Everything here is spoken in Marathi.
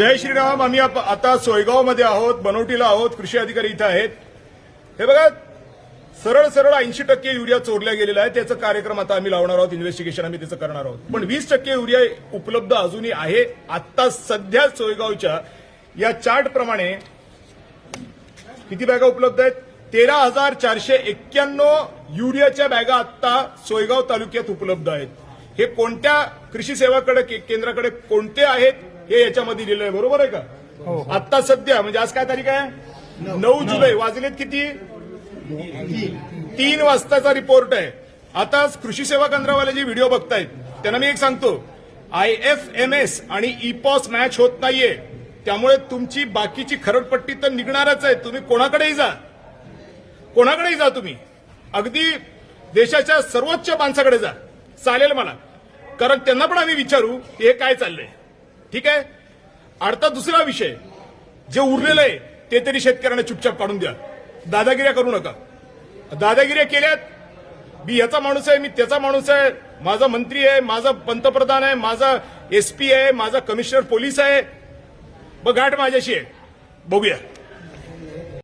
जय श्रीराम. आम्ही आप- आता सोयगावमध्ये आहोत बनवटीला आहोत कृषी अधिकारी इथं आहेत. हे बघा सरळ सरळ ऐंशी टक्के युरिया चोरल्या गेलेला आहे. त्याचा कार्यक्रम आता आम्ही लावणार आहोत इन्व्हेस्टिगेशन आम्ही त्याचं करणार आहोत. पण वीस टक्के युरिया उपलब्ध अजूनही आहे. आता सध्या सोयगावच्या या चार्टप्रमाणे किती बॅगा उपलब्ध आहेत? तेरा हजार चारशे एक्क्याण्णव युरियाच्या बॅगा आता सोयगाव तालुक्यात उपलब्ध आहेत. हे कोणत्या कृषी सेवाकडे के- केंद्राकडे कोणते आहेत? हे याच्यामध्ये दिलेलं आहे बरोबर आहे का? आता सध्या म्हणजे आज काय तारीख आहे? नऊ जुलै. वाजलेत किती? तीन वाजताचा रिपोर्ट आहे. आता कृषी सेवा केंद्रावाले जे व्हिडिओ बघतायत त्यांना मी एक सांगतो. आय एफ एम एस आणि इपॉस मॅच होत नाहीये. त्यामुळे तुमची बाकीची खरडपट्टी तर निघणारच आहे. तुम्ही कोणाकडेही जा. कोणाकडेही जा तुम्ही. अगदी देशाच्या सर्वोच्च माणसाकडे जा. चालेल मला. कारण त्यांना पण आम्ही विचारू की हे काय चाललंय. ठीक आहे? आता दुसरा विषय. जे उरलेलं आहे ते तरी शेतकऱ्यांना चुपचाप काढून द्या. दादागिऱ्या करू नका. दादागिऱ्या केल्यात. मी याचा माणूस आहे मी त्याचा माणूस आहे. माझा मंत्री आहे माझा पंतप्रधान आहे माझा एसपी आहे माझा कमिशनर पोलीस आहे. बघ गाठ माझ्याशी आहे. बघूया.